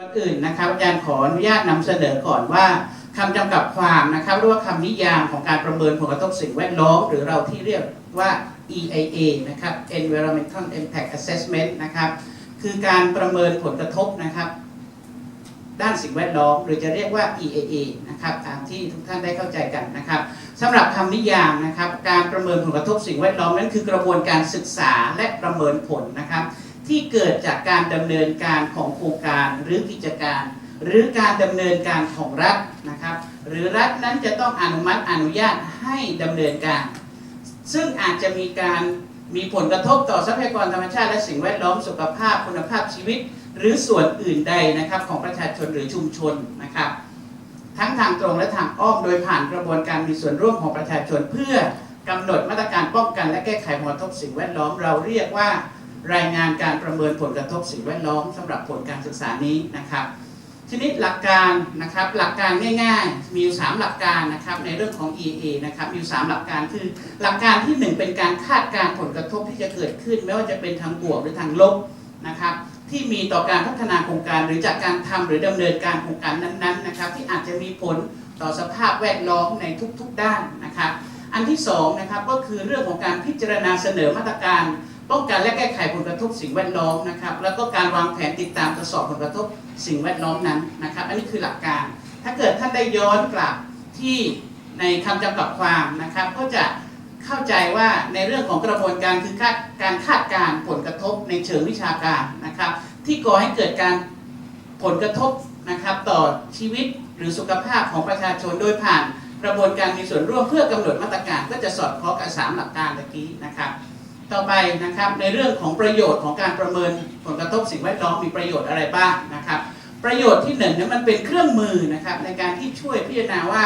ก่อนอื่นนะครับอาจารย์ขออนุญาตนำเสนอก่อนว่าคำจำกัดความนะครับหรือว่าคำนิยามของการประเมินผลกระทบสิ่งแวดล้อมหรือเราที่เรียกว่า EIA นะครับ Environmental Impact Assessment นะครับคือการประเมินผลกระทบนะครับ ด้านสิ่งแวดล้อม หรือจะเรียกว่า EAA นะครับตามที่ทุกท่านได้เข้าใจกันนะครับสำหรับคำนิยามนะครับ การประเมินผลกระทบสิ่งแวดล้อมนั้นคือกระบวนการศึกษาและประเมินผลนะครับ ที่เกิดจากการดำเนินการของโครงการหรือกิจการ หรือการดำเนินการของรัฐนะครับ หรือรัฐนั้นจะต้องอนุมัติอนุญาตให้ดำเนินการ ซึ่งอาจจะมีการมีผลกระทบต่อทรัพยากรธรรมชาติและสิ่งแวดล้อมสุขภาพคุณภาพชีวิต หรือส่วนอื่นใดนะครับของประชาชนหรือชุมชนนะครับ ทั้งทางตรงและทางอ้อมโดยผ่านกระบวนการมีส่วนร่วมของประชาชนเพื่อกำหนดมาตรการป้องกันและแก้ไขผลกระทบสิ่งแวดล้อมเราเรียกว่า รายงานการประเมินผลกระทบสิ่งแวดล้อมสำหรับผลการศึกษานี้นะครับ ทีนี้หลักการนะครับหลักการง่ายๆ มีอยู่3หลักการนะครับในเรื่องของ EA นะครับมีอยู่3หลักการคือหลักการที่ 1 เป็นการคาดการผลกระทบที่จะเกิดขึ้น ไม่ว่าจะเป็นทางบวกหรือทางลบนะครับที่มีต่อการพัฒนาโครงการหรือจากการทำหรือดำเนินการโครงการนั้นๆนะครับที่อาจจะมีผลต่อสภาพแวดล้อมในทุกๆด้านนะครับ อันที่2นะครับก็คือเรื่องของการพิจารณาเสนอมาตรการ ป้องกันและแก้ไขผลกระทบสิ่งแวดล้อมนะครับ แล้วก็การวางแผนติดตามตรวจสอบผลกระทบสิ่งแวดล้อมนั้นนะครับ อันนี้คือหลักการ ถ้าเกิดท่านได้ย้อนกลับที่ในคำจำกัดความนะครับ ก็จะเข้าใจว่าในเรื่องของกระบวนการคือคาการคาดการผลกระทบในเชิงวิชาการนะครับ ที่ก่อให้เกิดการผลกระทบนะครับต่อชีวิตหรือสุขภาพของประชาชนโดยผ่านกระบวนการมีส่วนร่วมเพื่อกำหนดมาตรการก็จะสอดคล้องกับสามหลักการตะกี้นะครับ ต่อไปนะครับในเรื่องของประโยชน์ของการประเมินผลกระทบสิ่งแวดล้อมมีประโยชน์อะไรบ้างนะครับประโยชน์ที่หนึ่งนี่ยมันเป็นเครื่องมือนะครับในการที่ช่วยพิจารณาว่า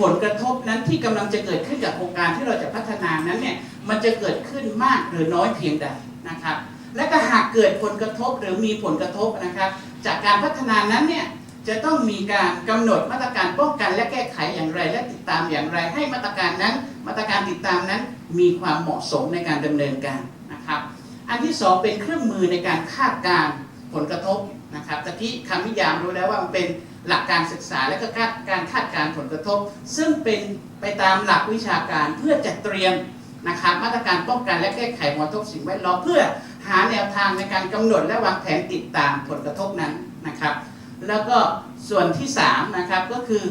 ผลกระทบนั้นที่กำลังจะเกิดขึ้นกับโครงการที่เราจะพัฒนานั้นเนี่ยมันจะเกิดขึ้นมากหรือน้อยเพียงใดนะครับและก็หากเกิดผลกระทบหรือมีผลกระทบนะครับจากการพัฒนานั้นเนี่ย จะต้องมีการกำหนดมาตรการป้องกันและแก้ไขอย่างไร และติดตามอย่างไร ให้มาตรการนั้น มาตรการติดตามนั้น มีความเหมาะสมในการดำเนินการนะครับ อันที่สองเป็นเครื่องมือในการคาดการณ์ผลกระทบนะครับตะกี้คำนิยามรู้แล้วว่ามันเป็นหลักการศึกษาและก็การคาดการณ์ผลกระทบ ซึ่งเป็นไปตามหลักวิชาการเพื่อจัดเตรียมนะครับมาตรการป้องกันและแก้ไขผลกระทบสิ่งแวดล้อมเพื่อหาแนวทางในการกำหนดและวางแผนติดตามผลกระทบนั้นนะครับ แล้วก็ส่วนที่3นะครับก็คือ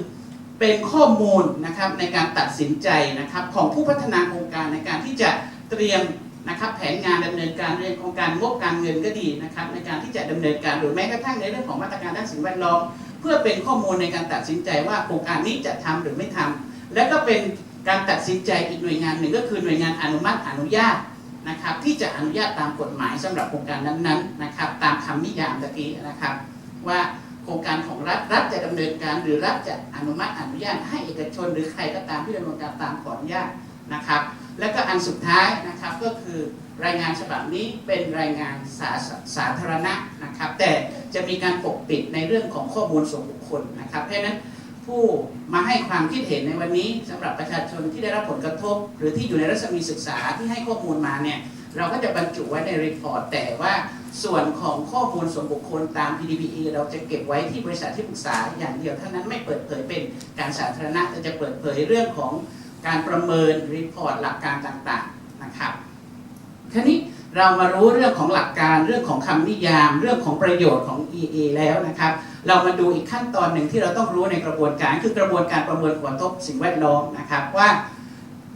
เป็นข้อมูลนะครับในการตัดสินใจนะครับของผู้พัฒนาโครงการในการที่จะเตรียมนะครับแผนงานดำเนินการเรื่องของการงบการเงินก็ดีนะครับในการที่จะดำเนินการหรือแม้กระทั่งในเรื่องของมาตรการด้านสิ่งแวดล้อมเพื่อเป็นข้อมูลในการตัดสินใจว่าโครงการนี้จะทำหรือไม่ทำและก็เป็นการตัดสินใจอีกหน่วยงานหนึ่งก็คือหน่วยงานอนุมัติอนุญาตนะครับที่จะอนุญาตตามกฎหมายสำหรับโครงการนั้นๆนะครับตามคำนิยามตะกี้นะครับว่า รงการของรัฐรัฐจะดำเนินการหรือรัฐจะอนุมัติอนุญาตให้เอกชนหรือใครก็ตามที่ดำเนินการตามขออนุญาตนะครับ และก็อันสุดท้ายนะครับก็คือรายงานฉบับนี้เป็นรายงานสาสาธารณะนะครับ แต่จะมีการปกปิดในเรื่องของข้อมูลส่วนบุคคลนะครับเพราะฉะนั้นผู้มาให้ความคิดเห็นในวันนี้สำหรับประชาชนที่ได้รับผลกระทบ หรือที่อยู่ในรัศมีศึกษาที่ให้ข้อมูลมาเนี่ยเราก็จะบรรจุไว้ในรีพอร์ตแต่ว่า ส่วนของข้อมูลส่วนบุคคลตาม PDPE เราจะเก็บไว้ที่บริษัทที่ปรึกษาอย่างเดียวเท่านั้นไม่เปิดเผยเป็นการสาธารณะแต่จะเปิดเผยเรื่องของการประเมินรีพอร์ตหลักการต่างๆนะครับทีนี้เรามารู้เรื่องของหลักการเรื่องของคำนิยาม เรื่องของประโยชน์ของ EA แล้วนะครับ เรามาดูอีกขั้นตอนหนึ่งที่เราต้องรู้ในกระบวนการ คือกระบวนการประเมินผลกระทบสิ่งแวดล้อมนะครับว่า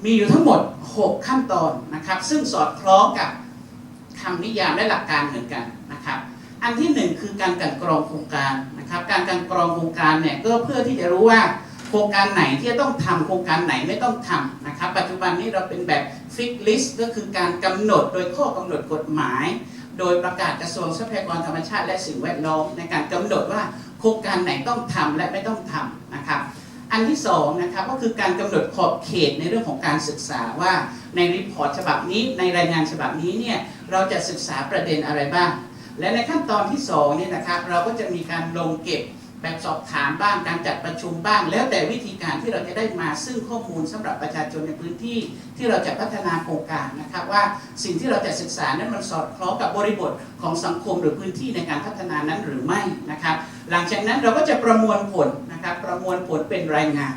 มีอยู่ทั้งหมด 6 ขั้นตอนนะครับ ซึ่งสอดคล้องกับ คำนิยามและหลักการเหมือนกันนะครับ อันที่หนึ่งคือการกันกรองโครงการนะครับ การกันกรองโครงการเนี่ยก็เพื่อที่จะรู้ว่าโครงการไหนที่จะต้องทำโครงการไหนไม่ต้องทำนะครับ ปัจจุบันนี้เราเป็นแบบฟิกลิสต์ก็คือการกำหนดโดยข้อกำหนดกฎหมาย โดยประกาศกระทรวงทรัพยากรธรรมชาติและสิ่งแวดล้อมในการกำหนดว่าโครงการไหนต้องทำและไม่ต้องทำนะครับอันที่สองนะครับก็คือการกำหนดขอบเขตในเรื่องของการศึกษาว่าในรีพอร์ตฉบับนี้ในรายงานฉบับนี้เนี่ย เราจะศึกษาประเด็นอะไรบ้าง และในขั้นตอนที่สองเนี่ยนะครับเราก็จะมีการลงเก็บแบบสอบถามบ้างการจัดประชุมบ้าง แล้วแต่วิธีการที่เราจะได้มาซึ่งข้อมูลสำหรับประชาชนในพื้นที่ที่เราจะพัฒนาโครงการนะครับว่าสิ่งที่เราจะศึกษานั้นมันสอดคล้องกับบริบทของสังคมหรือพื้นที่ในการพัฒนานั้นหรือไม่นะครับ หลังจากนั้นเราก็จะประมวลผลนะครับประมวลผลเป็นรายงาน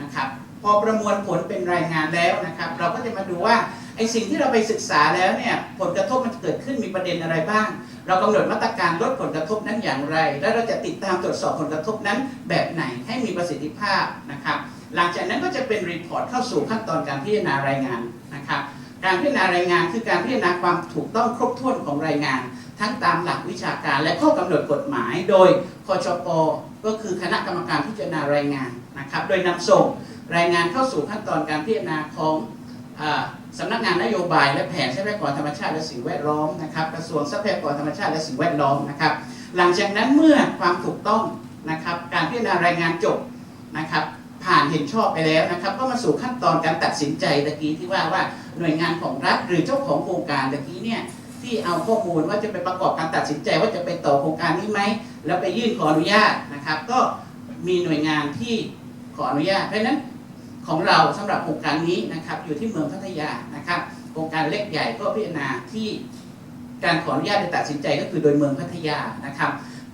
นะครับพอประมวลผลเป็นรายงานแล้วนะครับ เราก็จะมาดูว่า ไอ้สิ่งที่เราไปศึกษาแล้วเนี่ยผลกระทบมันเกิดขึ้นมีประเด็นอะไรบ้าง เรากำหนดมาตรการลดผลกระทบนั้นอย่างไร และเราจะติดตามตรวจสอบผลกระทบนั้นแบบไหนให้มีประสิทธิภาพนะครับหลังจากนั้นก็จะเป็นรีพอร์ตเข้าสู่ขั้นตอนการพิจารณารายงานนะครับการพิจารณารายงานคือการพิจารณาความถูกต้องครบถ้วนของรายงาน ทั้งตามหลักวิชาการและข้อกำหนดกฎหมาย โดยคชปก็คือคณะกรรมการพิจารณารายงานนะครับโดยนำส่งรายงานเข้าสู่ขั้นตอนการพิจารณาของ สำนักงานนโยบายและแผนทรัพยากรธรรมชาติและสิ่งแวดล้อมนะครับกระทรวงทรัพยากรธรรมชาติและสิ่งแวดล้อมนะครับ หลังจากนั้นเมื่อความถูกต้องนะครับการพิจารณารายงานจบนะครับผ่านเห็นชอบไปแล้วนะครับ ก็มาสู่ขั้นตอนการตัดสินใจตะกี้ที่ว่าว่าหน่วยงานของรัฐหรือเจ้าของโครงการตะกี้เนี่ยที่เอาข้อมูลว่าจะไปประกอบการตัดสินใจว่าจะไปต่อโครงการนี้ไหมแล้วไปยื่นขออนุญาตนะครับ ก็มีหน่วยงานที่ขออนุญาตเพราะฉะนั้น ของเราสำหรับโครงการนี้นะครับอยู่ที่เมืองพัทยานะครับโครงการเล็กใหญ่ก็พิจารณาที่การขออนุญาตในตัดสินใจก็คือโดยเมืองพัทยานะครับ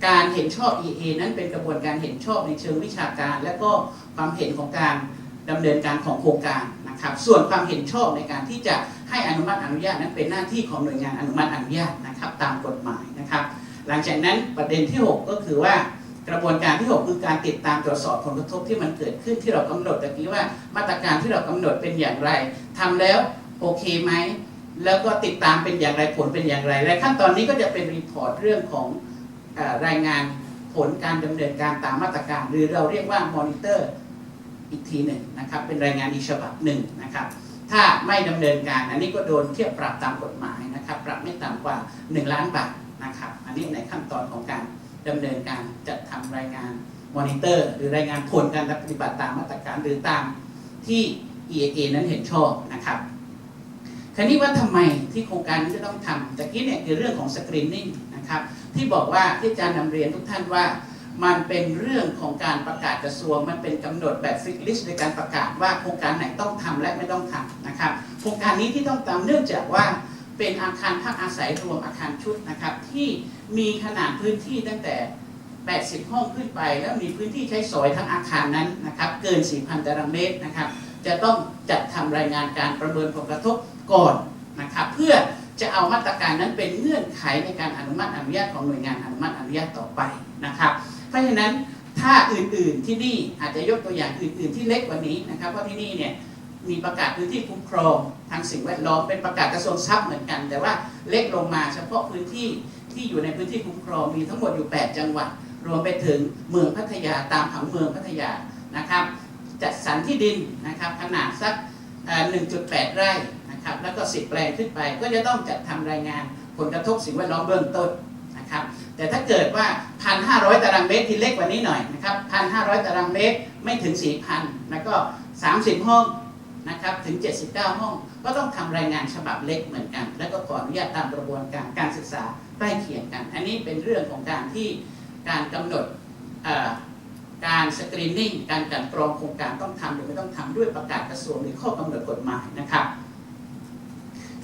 การเห็นชอบ EA นั้นเป็นกระบวนการเห็นชอบในเชิงวิชาการ และก็ความเห็นของการดำเนินการของโครงการนะครับ ส่วนความเห็นชอบในการที่จะให้อนุมัติอนุญาตนั้นเป็นหน้าที่ของหน่วยงานอนุมัติอนุญาตนะครับ ตามกฎหมายนะครับ หลังจากนั้นประเด็นที่ 6 ก็คือว่า กระบวนการที่ 6 คือการติดตามตรวจสอบผลกระทบที่มันเกิดขึ้นที่เรากำหนดตะกี้ว่ามาตรการที่เรากำหนดเป็นอย่างไรทำแล้วโอเคไหมแล้วก็ติดตามเป็นอย่างไรผลเป็นอย่างไรและขั้นตอนนี้ก็จะเป็นรีพอร์ตเรื่องของอรายงานผลการดำเนินการตามมาตรการ หรือเราเรียกว่ามอนิเตอร์อีกทีหนึ่งนะครับเป็นรายงานอีกฉบับหนึ่งนะครับถ้าไม่ดำเนินการอันนี้ก็โดนเทียบปรับตามกฎหมายนะครับปรับไม่ต่ำกว่า 1 ล้านบาทนะครับอันนี้ในขั้นตอนของการ ดำเนินการจัดทำรายงานมอนิเตอร์ หรือรายงานผลการปฏิบัติตามมาตรการหรือตามที่ EAA นั้นเห็นชอบนะครับคราวนี้ว่าทำไมที่โครงการนี้จะต้องทำตะกี้เนี่ยคือเรื่องของสกรีนนิ่งนะครับที่บอกว่าที่อาจารย์นำเรียนทุกท่านว่ามันเป็นเรื่องของการประกาศกระทรวง มันเป็นกำหนดแบบฟิกลิสในการประกาศว่าโครงการไหนต้องทำและไม่ต้องทำนะครับ โครงการนี้ที่ต้องทำเนื่องจากว่า เป็นอาคารพักอาศัยรวมอาคารชุดนะครับที่มีขนาดพื้นที่ตั้งแต่ 80 ห้องขึ้นไป แล้วมีพื้นที่ใช้สอยทั้งอาคารนั้นนะครับเกิน 4,000 ตารางเมตรนะครับ จะต้องจัดทำรายงานการประเมินผลกระทบก่อนนะครับเพื่อจะเอามาตรการนั้นเป็นเงื่อนไขในการอนุมัติอนุญาตของหน่วยงานอนุมัติอนุญาตต่อไปนะครับ เพราะฉะนั้นถ้าอื่นๆที่นี่อาจจะยกตัวอย่างอื่น ๆ ที่เล็กกว่านี้นะครับเพราะที่นี่เนี่ย มีประกาศพื้นที่คุ้มครองทางสิ่งแวดล้อมเป็นประกาศกระทรวงทรัพย์เหมือนกัน แต่ว่าเล็กลงมาเฉพาะพื้นที่ที่อยู่ในพื้นที่คุ้มครองมีทั้งหมดอยู่ 8 จังหวัด รวมไปถึงเมืองพัทยาตามผังเมืองพัทยานะครับจัดสรรที่ดินนะครับขนาดสักเอ่อ1.8 ไร่นะครับแล้วก็ 10 แปลงขึ้นไป ก็จะต้องจัดทำรายงานผลกระทบสิ่งแวดล้อมเบื้องต้นนะครับแต่ถ้าเกิดว่า 1,500 ตารางเมตรที่เล็กกว่านี้หน่อยนะครับ1,500 ตารางเมตรไม่ถึง 4,000 แล้วก็ 30 ห้อง นะครับถึง 79 ห้อง ก็ต้องทำรายงานฉบับเล็กเหมือนกัน แล้วก็ขออนุญาตตามกระบวนการการศึกษาใกล้เคียงกัน อันนี้เป็นเรื่องของการที่การกำหนดการสกรีนนิ่งการกันกรองโครงการต้องทำหรือไม่ต้องทำด้วยประกาศกระทรวงหรือข้อกำหนดกฎหมายนะครับ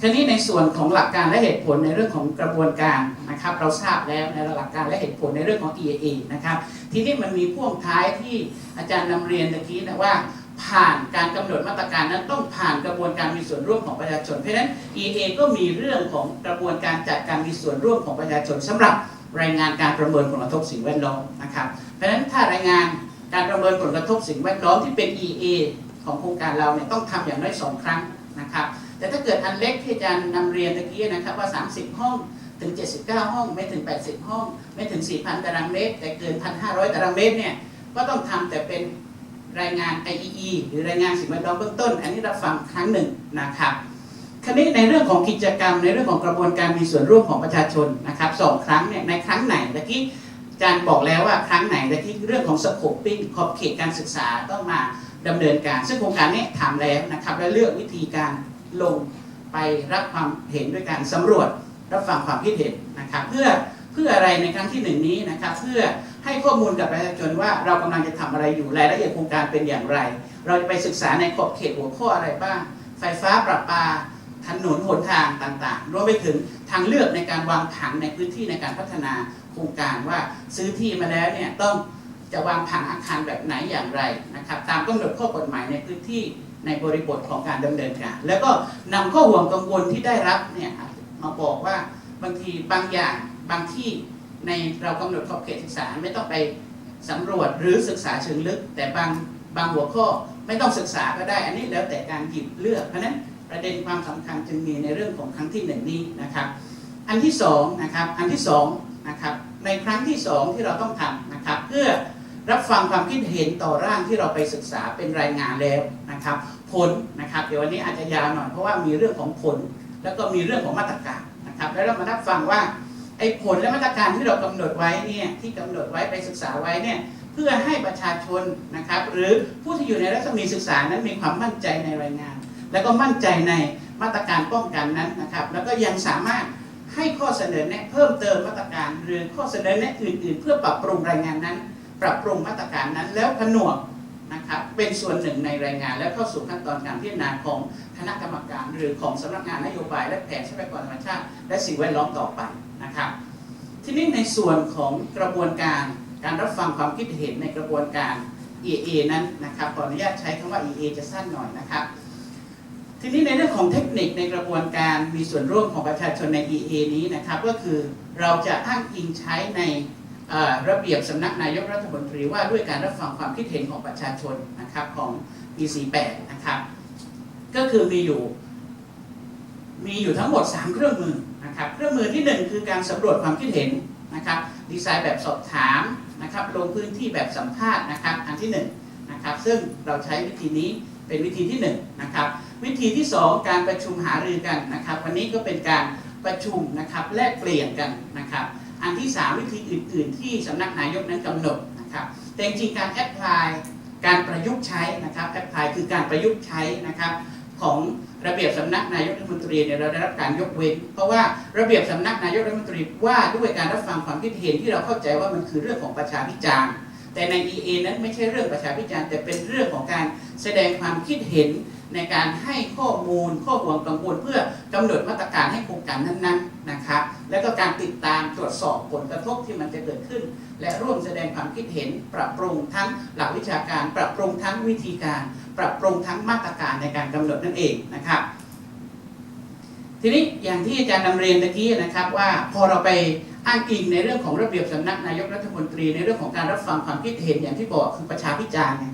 ทีนี้ในส่วนของหลักการและเหตุผลในเรื่องของกระบวนการนะครับ เราทราบแล้วในหลักการและเหตุผลในเรื่องของ EAA นะครับ ทีนี้มันมีพ่วงท้ายที่อาจารย์นำเรียนตะกี้นะว่า ผ่านการกำหนดมาตรการนั้นต้องผ่านกระบวนการมีส่วนร่วมของประชาชน เพราะฉะนั้น EA ก็มีเรื่องของกระบวนการจัดการมีส่วนร่วมของประชาชนสำหรับรายงานการประเมินผลกระทบสิ่งแวดล้อมนะครับ เพราะฉะนั้นถ้ารายงานการประเมินผลกระทบสิ่งแวดล้อมที่เป็น EA ของโครงการเราเนี่ยต้องทำอย่างน้อยสองครั้งนะครับ แต่ถ้าเกิดอันเล็กที่อาจารย์นำเรียนตะกี้นะครับว่า 30 ห้องถึง 79 ห้อง ไม่ถึง 80 ห้อง ไม่ถึง 4,000 ตารางเมตร แต่เกิน 1,500 ตารางเมตรเนี่ยก็ต้องทำแต่เป็น รายงาน IEE หรือรายงานสิ่งแวดล้อมเบื้องต้น อันนี้รับฟังครั้งหนึ่งนะครับคราวนี้ในเรื่องของกิจกรรมในเรื่องของกระบวนการมีส่วนร่วมของประชาชนนะครับสองครั้งเนี่ยในครั้งไหนตะกี้อาจารย์บอกแล้วว่าครั้งไหนตะกี้เรื่องของสโคปปิ้งขอบเขตการศึกษาต้องมาดำเนินการ ซึ่งโครงการนี้ทำแล้วนะครับและเลือกวิธีการลงไปรับความเห็นด้วยการสำรวจรับฟังความคิดเห็นนะครับเพื่อเพื่ออะไรในครั้งที่หนึ่งนี้นะครับเพื่อ ให้ข้อมูลกับประชาชนว่าเรากำลังจะทำอะไรอยู่รายละเอียดโครงการเป็นอย่างไร เราจะไปศึกษาในขอบเขตหัวข้ออะไรบ้าง ไฟฟ้าประปาถนนหนทางต่างๆ รวมไปถึงทางเลือกในการวางผังในพื้นที่ในการพัฒนาโครงการว่าซื้อที่มาแล้วเนี่ยต้องจะวางผังอาคารแบบไหนอย่างไรนะครับตามกำหนดข้อกฎหมายในพื้นที่ในบริบทของการดำเนินการ แล้วก็นำข้อห่วงกังวลที่ได้รับเนี่ยมาบอกว่าบางทีบางอย่างบางที่ ในเรากำหนดขอบเขตศึกษาไม่ต้องไปสำรวจหรือศึกษาเชิงลึก แต่บางบางหัวข้อไม่ต้องศึกษาก็ได้ อันนี้แล้วแต่การหยิบเลือก เพราะนั้นประเด็นความสำคัญจึงมีในเรื่องของครั้งที่หนึ่งนี้นะครับ อันที่สองนะครับอันที่สองนะครับในครั้งที่สองที่เราต้องทำนะครับ เพื่อรับฟังความคิดเห็นต่อร่างที่เราไปศึกษาเป็นรายงานแล้วนะครับ ผลนะครับ เดี๋ยววันนี้อาจจะยาวหน่อยเพราะว่ามีเรื่องของผล แล้วก็มีเรื่องของมาตรการนะครับ แล้วเรามารับฟังว่า ไอ้ผลและมาตรการที่เรากำหนดไว้เนี่ยที่กำหนดไว้ไปศึกษาไว้เนี่ยเพื่อให้ประชาชนนะครับหรือผู้ที่อยู่ในรัศมีศึกษานั้นมีความมั่นใจในรายงาน แล้วก็มั่นใจในมาตรการป้องกันนั้นนะครับ แล้วก็ยังสามารถให้ข้อเสนอแนะเพิ่มเติมมาตรการ หรือข้อเสนอแนะอื่น ๆ เพื่อปรับปรุงรายงานนั้น ปรับปรุงมาตรการนั้น แล้วผนวกนะครับเป็นส่วนหนึ่งในรายงาน แล้วเข้าสู่ขั้นตอนการพิจารณาของคณะกรรมการ หรือของสำนักงานนโยบายและแผนทรัพยากรธรรมชาติ และสิ่งแวดล้อมต่อไป นะครับ ทีนี้ในส่วนของกระบวนการการรับฟังความคิดเห็นในกระบวนการ EA นั้นนะครับขออนุญาตใช้คำว่า EA จะสั้นหน่อยนะครับ ทีนี้ในเรื่องของเทคนิคในกระบวนการมีส่วนร่วมของประชาชนใน EA นี้นะครับ ก็คือเราจะอ้างอิงใช้ในระเบียบสำนักนายกรัฐมนตรีว่าด้วยการรับฟังความคิดเห็นของประชาชนนะครับของปี48นะครับ ก็คือมีอยู่ มีอยู่ทั้งหมด 3 เครื่องมือนะครับเครื่องมือที่ 1 คือการสำรวจความคิดเห็นนะครับดีไซน์แบบสอบถามนะครับลงพื้นที่แบบสัมภาษณ์นะครับอันที่1นะครับซึ่งเราใช้วิธีนี้เป็นวิธีที่1นะครับวิธีที่ 2 การประชุมหารือกันนะครับ วันนี้ก็เป็นการประชุมนะครับแลกเปลี่ยนกันนะครับ อันที่ 3 วิธีอื่น ๆ ที่สำนักนายกนั้นกำหนดนะครับแต่จริงการแอพพลายการประยุกต์ใช้นะครับแอพพลายคือการประยุกต์ใช้นะครับ ของระเบียบสำนักนายกรัฐมนตรีเนี่ยเราได้รับการยกเว้น เพราะว่าระเบียบสำนักนายกรัฐมนตรีว่าด้วยการรับฟังความคิดเห็นที่เราเข้าใจว่ามันคือเรื่องของประชาพิจารณ์ แต่ใน EA นั้นไม่ใช่เรื่องประชาพิจารณ์แต่เป็นเรื่องของการแสดงความคิดเห็นในการให้ข้อมูลข้อห่วงกังวลเพื่อกำหนดมาตรการให้โครงการนั้นๆนะครับ แล้วก็การติดตามตรวจสอบผลกระทบที่มันจะเกิดขึ้น และร่วมแสดงความคิดเห็น ปรับปรุงทั้งหลักวิชาการ ปรับปรุงทั้งวิธีการ ปรับปรุงทั้งมาตรการในการกำหนดนั่นเองนะครับ ทีนี้อย่างที่อาจารย์นำเรียนตะกี้นะครับว่าพอเราไป อ้างอิงในเรื่องของระเบียบสำนักนายกรัฐมนตรี ในเรื่องของการรับฟังความคิดเห็นอย่างที่บอกคือประชาพิจารณ์เนี่ย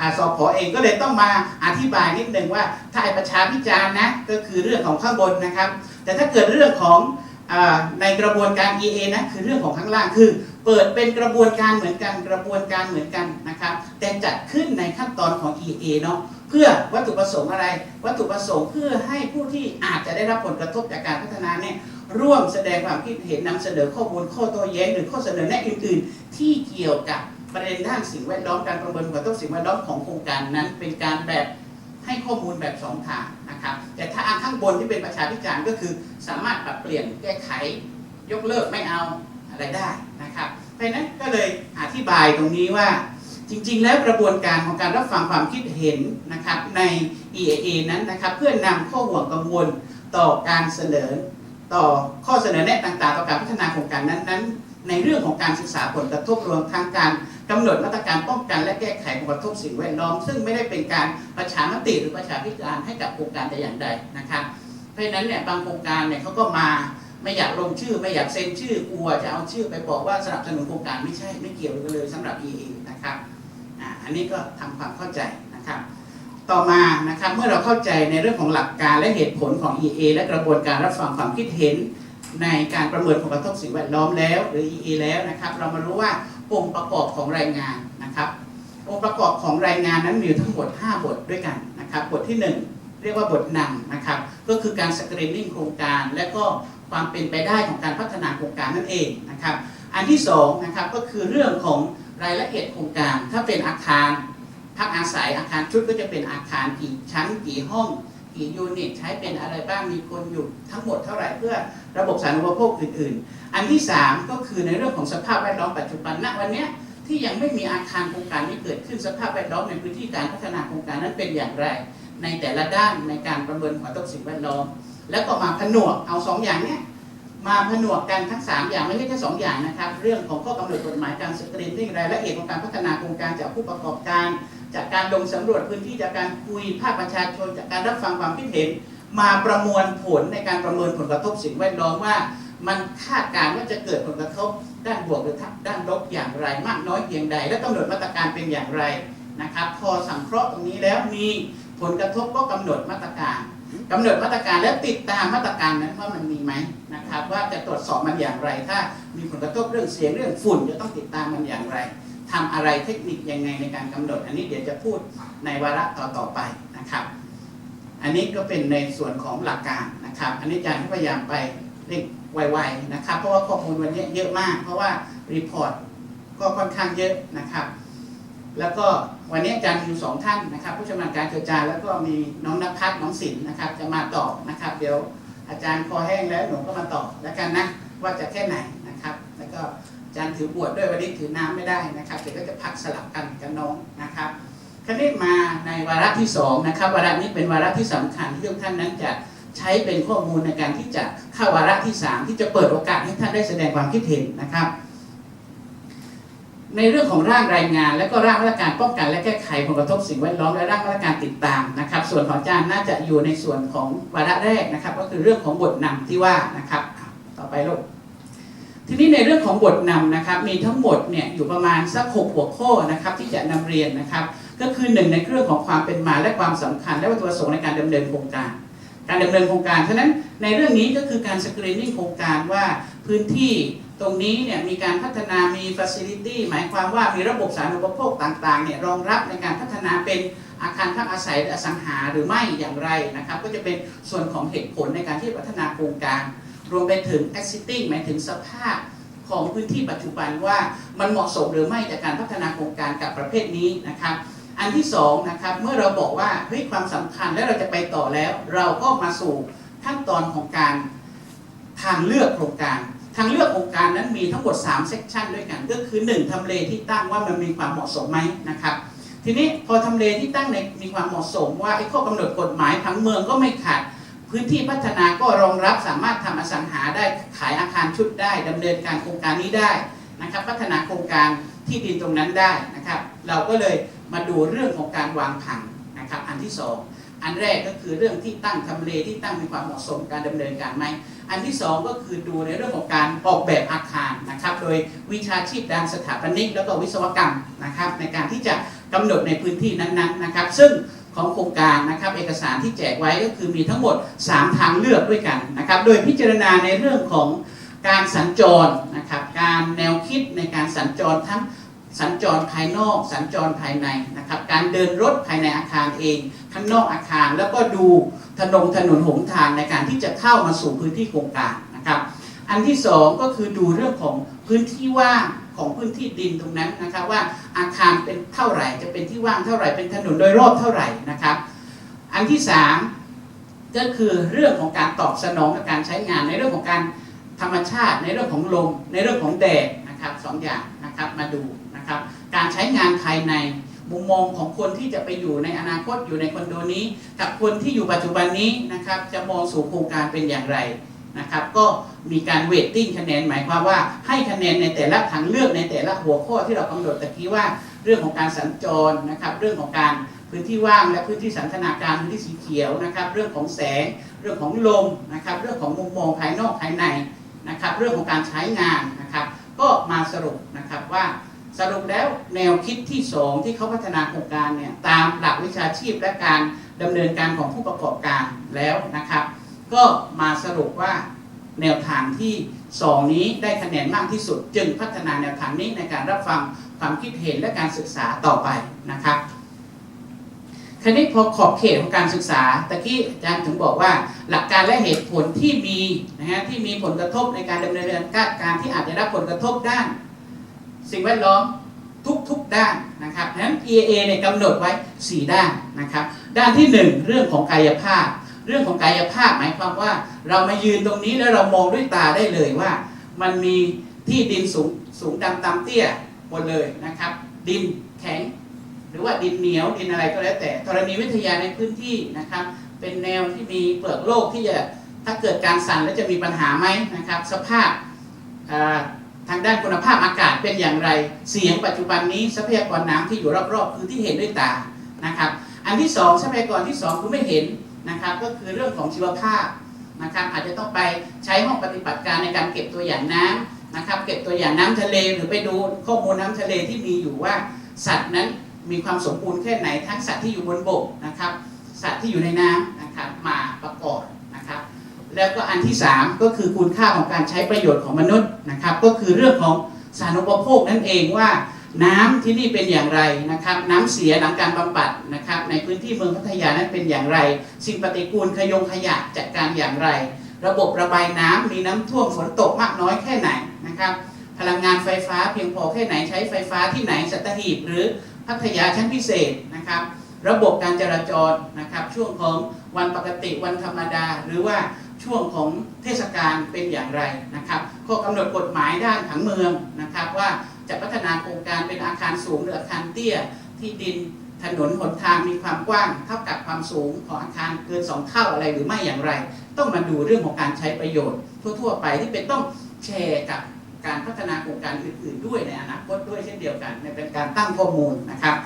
อเองก็เลยต้องมาอธิบายนิดนึงว่าถ้าไอ้ประชาพิจารณ์นะก็คือเรื่องของข้างบนนะครับ แต่ถ้าเกิดเรื่องของอในกระบวนการ EA นะคือเรื่องของข้างล่างคือ เปิดเป็นกระบวนการเหมือนกันกระบวนการเหมือนกันนะครับ แต่จัดขึ้นในขั้นตอนของ EA เนาะเพื่อวัตถุประสงค์อะไร วัตถุประสงค์เพื่อให้ผู้ที่อาจจะได้รับผลกระทบจากการพัฒนาเนี่ย ร่วมแสดงความคิดเห็นนำเสนอข้อมูลข้อโต้แย้งหรือข้อเสนอแนะอื่น ๆ ที่เกี่ยวกับประเด็นด้านสิ่งแวดล้อมการประเมินผลกระทบสิ่งแวดล้อมของโครงการนั้น เป็นการแบบให้ข้อมูลแบบสองทางนะครับแต่ถ้าอันข้างบนที่เป็นประชาพิจารณ์ก็คือสามารถปรับเปลี่ยนแก้ไขยกเลิกไม่เอาอะไรได้นะครับเพราะนั้นก็เลยอธิบายตรงนี้ว่าจริง ๆ แล้วกระบวนการของการรับฟังความคิดเห็นนะครับใน EAA นั้นนะครับเพื่อนำข้อห่วงกังวลต่อการเสนอ ต่อข้อเสนอแนะต่างๆต่อการพัฒนาโครงการนั้นๆ ในเรื่องของการศึกษาผลกระทบรวมทั้งการกำหนดมาตรการป้องกันและแก้ไขผลกระทบสิ่งแวดล้อม ซึ่งไม่ได้เป็นการประชามติหรือประชาพิจารณ์ให้กับโครงการแต่อย่างใดนะครับเพราะฉะนั้นเนี่ยบางโครงการเนี่ยเขาก็มาไม่อยากลงชื่อไม่อยากเซ็นชื่อกลัวจะเอาชื่อไปบอกว่าสนับสนุนโครงการไม่ใช่ไม่เกี่ยวกันเลยสำหรับ EA นะครับอันนี้ก็ทำความเข้าใจนะครับ ต่อมานะครับเมื่อเราเข้าใจในเรื่องของหลักการและเหตุผลของ EA และกระบวนการรับฟังความคิดเห็น ในการประเมินผลกระทบสิ่งแวดล้อมแล้ว หรือ EA แล้วนะครับ เรามารู้ว่าองค์ประกอบของรายงานนะครับ องค์ประกอบของรายงานนั้นมีทั้งหมด 5 บทด้วยกันนะครับบทที่ 1 เรียกว่าบทนำนะครับ ก็คือการสกรีนนิ่งโครงการ และก็ความเป็นไปได้ของการพัฒนาโครงการนั่นเองนะครับ อันที่2นะครับก็คือเรื่องของรายละเอียดโครงการ ถ้าเป็นอาคาร พักอาศัยอาคารชุดก็จะเป็นอาคารกี่ชั้นกี่ห้องกี่ยูนิตใช้เป็นอะไรบ้างมีคนอยู่ทั้งหมดเท่าไหร่เพื่อระบบสาธารณูปโภคอื่น ๆ อันที่ 3 ก็คือในเรื่องของสภาพแวดล้อมปัจจุบันณวันนี้ที่ยังไม่มีอาคารโครงการนี้เกิดขึ้นสภาพแวดล้อมในพื้นที่การพัฒนาโครงการนั้นเป็นอย่างไร ในแต่ละด้านในการประเมินผลกระทบสิ่งแวดล้อม แล้วก็มาผนวกเอาสองอย่างเนี้ยมาผนวกกันทั้ง 3 อย่างไม่ใช่แค่สองอย่างนะครับ เรื่องของข้อกำหนดกฎหมายการสกรีนนิ่งรายละเอียดของการพัฒนาโครงการจากผู้ประกอบการ จากการลงสำรวจพื้นที่จากการคุยภาคประชาชน จากการรับฟังความคิดเห็น มาประมวลผลในการประเมินผลกระทบสิ่งแวดล้อมว่า มันคาดการณ์ว่าจะเกิดผลกระทบด้านบวกหรือด้านลบอย่างไร มากน้อยเพียงใด และกำหนดมาตรการเป็นอย่างไรนะครับ พอสังเคราะห์ตรงนี้แล้วมีผลกระทบก็กำหนดมาตรการกำหนดมาตรการและติดตามมาตรการนั้นว่ามันมีไหมนะครับ ว่าจะตรวจสอบมันอย่างไร ถ้ามีผลกระทบเรื่องเสียงเรื่องฝุ่นจะต้องติดตามมันอย่างไร ทำอะไรเทคนิคยังไงในการกำหนด อันนี้เดี๋ยวจะพูดในวาระต่อต่อๆไปนะครับ อันนี้ก็เป็นในส่วนของหลักการนะครับ อันนี้อาจารย์พยายามไปเร่งไวๆนะครับ เพราะว่าข้อมูลวันนี้เยอะมาก เพราะว่ารีพอร์ตก็ค่อนข้างเยอะนะครับ แล้วก็วันนี้อาจารย์มีอยู่สองท่านนะครับ ผู้ชำนาญการเกิดจารแล้วก็มีน้องนภัสน้องศิลป์นะครับ จะมาตอบนะครับ เดี๋ยวอาจารย์คอแห้งแล้วหนูก็มาตอบแล้วกันนะว่าจะแค่ไหนนะครับ แล้วก็ จารย์ถือบวชด้วยวันนี้ถือน้ำไม่ได้นะครับเดี๋ยวก็จะพักสลับกันกับน้องนะครับคณิตมาในวาระที่สองนะครับวาระนี้เป็นวาระที่สำคัญที่ท่านนั้นจะใช้เป็นข้อมูลในการที่จะเข้าวาระที่สามที่จะเปิดโอกาสให้ท่านได้แสดงความคิดเห็นนะครับ ในเรื่องของร่างรายงาน และก็ร่างมาตรการป้องกันและแก้ไขผลกระทบสิ่งแวดล้อมและร่างมาตรการติดตามนะครับ ส่วนของอาจารย์น่าจะอยู่ในส่วนของวาระแรกนะครับ ก็คือเรื่องของบทนำที่ว่านะครับ ต่อไปลูก ทีนี้ในเรื่องของบทนำนะครับ มีทั้งหมดเนี่ยอยู่ประมาณสักหกหัวข้อนะครับ ที่จะนำเรียนนะครับ ก็คือหนึ่งในเรื่องของความเป็นมาและความสำคัญ และวัตถุประสงค์ในการดำเนินโครงการ การดำเนินโครงการฉะนั้นในเรื่องนี้ก็คือการสกรีนนิ่งโครงการว่าพื้นที่ตรงนี้เนี่ยมีการพัฒนามีฟัซิลิตี้หมายความว่ามีระบบสาธารณูปโภคต่างๆเนี่ยรองรับในการพัฒนาเป็นอาคารพักอาศัยหรืออสังหาหรือไม่อย่างไรนะครับ ก็จะเป็นส่วนของเหตุผลในการที่พัฒนาโครงการ รวมไปถึง existing หมายถึงสภาพของพื้นที่ปัจจุบันว่ามันเหมาะสมหรือไม่จากการพัฒนาโครงการกับประเภทนี้นะครับ อันที่สองนะครับเมื่อเราบอกว่าเฮ้ยความสำคัญและเราจะไปต่อแล้ว เราก็มาสู่ขั้นตอนของการทางเลือกโครงการ ทางเลือกโครงการนั้นมีทั้งหมด3เซกชันด้วยกัน ก็คือ 1ทำเลที่ตั้งว่ามันมีความเหมาะสมไหมนะครับ ทีนี้พอทำเลที่ตั้งในมีความเหมาะสมว่าไอ้ข้อกำหนดกฎหมายผังเมืองก็ไม่ขัด พื้นที่พัฒนาก็รองรับสามารถทำอสังหาได้ขายอาคารชุดได้ดำเนินการโครงการนี้ได้นะครับพัฒนาโครงการที่ดินตรงนั้นได้นะครับเราก็เลยมาดูเรื่องของการวางผังนะครับอันที่สองอันแรกก็คือเรื่องที่ตั้งทำเลที่ตั้งมีความเหมาะสมการดำเนินการไหมอันที่สองก็คือดูในเรื่องของการออกแบบอาคารนะครับโดยวิชาชีพด้านสถาปนิกแล้วก็วิศวกรรมนะครับในการที่จะกำหนดในพื้นที่นั้นๆนะครับ ซึ่ง ของโครงการนะครับเอกสารที่แจกไว้ก็คือมีทั้งหมด 3 ทางเลือกด้วยกันนะครับโดยพิจารณาในเรื่องของการสัญจรนะครับการแนวคิดในการสัญจรทั้งสัญจรภายนอก สัญจรภายในนะครับการเดินรถภายในอาคารเอง ข้างนอกอาคารแล้วก็ดูถนนถนนหนทางในการที่จะเข้ามาสู่พื้นที่โครงการนะครับอันที่สองก็คือดูเรื่องของพื้นที่ว่าง ของพื้นที่ดินตรงนั้นนะครับว่าอาคารเป็นเท่าไหร่จะเป็นที่ว่างเท่าไหร่เป็นถนนโดยรอบเท่าไหร่นะครับ อันที่สามก็คือเรื่องของการตอบสนองกับการใช้งานในเรื่องของการธรรมชาติ ในเรื่องของลม ในเรื่องของแดดนะครับสองอย่างนะครับมาดูนะครับ การใช้งานภายในมุมมองของคนที่จะไปอยู่ในอนาคตอยู่ในคอนโดนี้ กับคนที่อยู่ปัจจุบันนี้นะครับจะมองสู่โครงการเป็นอย่างไร นะครับก็มีการเวทติ้งคะแนนหมายความว่าให้คะแนนในแต่ละทางเลือกในแต่ละหัวข้อที่เรากำหนดตะกี้ว่า เรื่องของการสัญจรนะครับเรื่องของการพื้นที่ว่างและพื้นที่สันทนาการพื้นที่สีเขียวนะครับ เรื่องของแสง เรื่องของลมนะครับ เรื่องของมุมมองภายนอกภายในนะครับ เรื่องของการใช้งานนะครับ ก็มาสรุปนะครับว่าสรุปแล้วแนวคิดที่สองที่เขาพัฒนาโครงการเนี่ยตามหลักวิชาชีพและการดำเนินการของผู้ประกอบการแล้วนะครับ ก็มาสรุปว่าแนวทางที่สองนี้ได้คะแนนมากที่สุด จึงพัฒนาแนวทางนี้ในการรับฟังความคิดเห็นและการศึกษาต่อไปนะครับคราวนี้พอขอบเขตของการศึกษาตะกี้อาจารย์ถึงบอกว่าหลักการและเหตุผลที่มีนะฮะที่มีผลกระทบในการดำเนินการการที่อาจจะรับผลกระทบด้าน สิ่งแวดล้อมทุกๆด้านนะครับนั้น EA เนี่ยกำหนดไว้ 4 ด้านนะครับ ด้านที่ 1 เรื่องของกายภาพ เรื่องของกายภาพหมายความว่าเรามายืนตรงนี้แล้วเรามองด้วยตาได้เลยว่า มันมีที่ดินสูงสูงดำต่ำเตี้ยหมดเลยนะครับ ดินแข็ง หรือว่าดินเหนียวดินอะไรก็แล้วแต่ธรณีวิทยาในพื้นที่นะครับ เป็นแนวที่มีเปลือกโลกที่จะถ้าเกิดการสั่นแล้วจะมีปัญหาไหมนะครับ สภาพทางด้านคุณภาพอากาศเป็นอย่างไร เสียงปัจจุบันนี้ทรัพยากรน้ำที่อยู่รอบๆคือที่เห็นด้วยตานะครับ อันที่สองทรัพยากรที่สองคือไม่เห็น นะครับก็คือเรื่องของชีวภาพนะครับอาจจะต้องไปใช้ห้องปฏิบัติการในการเก็บตัวอย่างน้ำนะครับ เก็บตัวอย่างน้ำทะเลหรือไปดูข้อมูลน้ำทะเลที่มีอยู่ว่า สัตว์นั้นมีความสมบูรณ์แค่ไหนทั้งสัตว์ที่อยู่บนบกนะครับ สัตว์ที่อยู่ในน้ำนะครับมาประกอบนะครับ แล้วก็อันที่ 3 ก็คือคุณค่าของการใช้ประโยชน์ของมนุษย์นะครับ ก็คือเรื่องของสารณูปโภคนั่นเองว่า น้ำที่นี่เป็นอย่างไรนะครับ น้ำเสียหลังการบำบัดนะครับ ในพื้นที่เมืองพัทยานั้นเป็นอย่างไร สิ่งปฏิกูลขยงขยะจัดการอย่างไร ระบบระบายน้ำมีน้ำท่วมฝนตกมากน้อยแค่ไหนนะครับพลังงานไฟฟ้าเพียงพอแค่ไหนใช้ไฟฟ้าที่ไหนสัตหีบหรือพัทยาชั้นพิเศษนะครับ ระบบการจราจรนะครับ ช่วงของวันปกติวันธรรมดา หรือว่าช่วงของเทศกาลเป็นอย่างไรนะครับข้อกำหนดกฎหมายด้านผังเมืองนะครับว่า จะพัฒนาโครงการเป็นอาคารสูงหรืออาคารเตี้ย ที่ดินถนนหนทางมีความกว้างเท่ากับความสูงของอาคารเกินสองเท่าอะไรหรือไม่อย่างไร ต้องมาดูเรื่องของการใช้ประโยชน์ ทั่ว ๆ ไปที่เป็นต้องแชร์กับการพัฒนาโครงการอื่น ๆ ด้วยในอนาคตด้วยเช่นเดียวกันในเป็นการตั้งข้อมูลนะครับ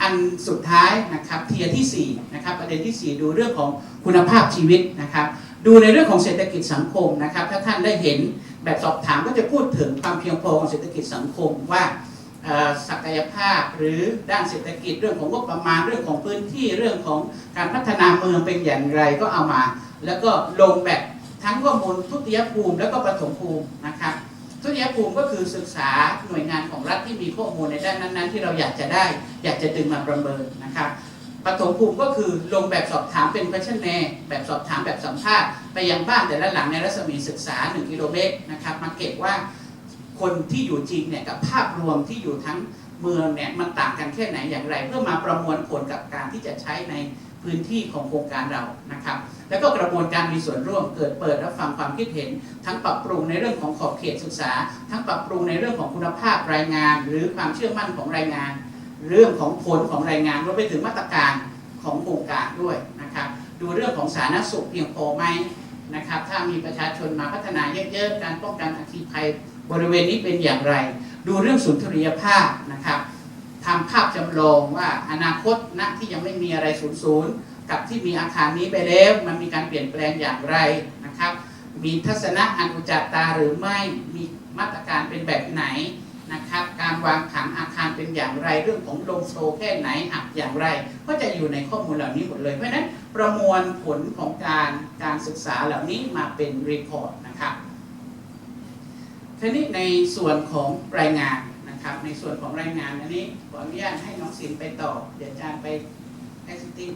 อันสุดท้ายนะครับเทียที่4นะครับประเด็นที่ 4 ดูเรื่องของคุณภาพชีวิตนะครับ ดูในเรื่องของเศรษฐกิจสังคมนะครับ ถ้าท่านได้เห็น แบบสอบถามก็จะพูดถึงความเพียงพอของเศรษฐกิจสังคมว่าศักยภาพหรือด้านเศรษฐกิจเรื่องของงบประมาณเรื่องของพื้นที่เรื่องของการพัฒนาเมืองเป็นอย่างไรก็เอามา แล้วก็ลงแบบทั้งข้อมูลทุติยภูมิ แล้วก็ปฐมภูมินะครับทุติยภูมิก็คือศึกษาหน่วยงานของรัฐที่มีข้อมูลในด้านนั้น ๆ ที่เราอยากจะได้ อยากจะดึงมาประเมินนะครับ ปฐมภูมิก็คือลงแบบสอบถามเป็น questionnaire แบบสอบถามแบบสัมภาษณ์ไปยังบ้านแต่ละหลังในรัศมีศึกษา 1 กิโลเมตรนะครับมาเก็บว่าคนที่อยู่จริงเนี่ยกับภาพรวมที่อยู่ทั้งเมืองเนี่ยมันต่างกันแค่ไหนอย่างไร เพื่อมาประมวลผลกับการที่จะใช้ในพื้นที่ของโครงการเรานะครับ แล้วก็กระบวนการมีส่วนร่วมเกิดเปิดรับฟังความคิดเห็น ทั้งปรับปรุงในเรื่องของขอบเขตศึกษา ทั้งปรับปรุงในเรื่องของคุณภาพรายงาน หรือความเชื่อมั่นของรายงาน เรื่องของผลของรายงานรวมไปถึงมาตรการของโครงการด้วยนะครับ ดูเรื่องของสาธารณสุขเพียงพอไหมนะครับ ถ้ามีประชาชนมาพัฒนาเยอะๆการป้องกันอัคคีภัยบริเวณนี้เป็นอย่างไร ดูเรื่องสุนทรียภาพนะครับทำภาพจำลองว่าอนาคตณที่ยังไม่มีอะไรศูนย์ศูนย์กับที่มีอาคารนี้ไปแล้ว มันมีการเปลี่ยนแปลงอย่างไรนะครับ มีทัศนะอันอุจจาตาหรือไม่มีมาตรการเป็นแบบไหน นะครับ การวางผังอาคารเป็นอย่างไรเรื่องของลงโซแค่ไหนอับอย่างไร ก็จะอยู่ในข้อมูลเหล่านี้หมดเลย เพราะฉะนั้นประมวลผลของการการศึกษาเหล่านี้มาเป็นรีพอร์ตนะครับทีนี้ในส่วนของรายงานนะครับ ในส่วนของรายงานอันนี้ขออนุญาตให้น้องสินไปต่อเดี๋ยวอาจารย์ไป exiting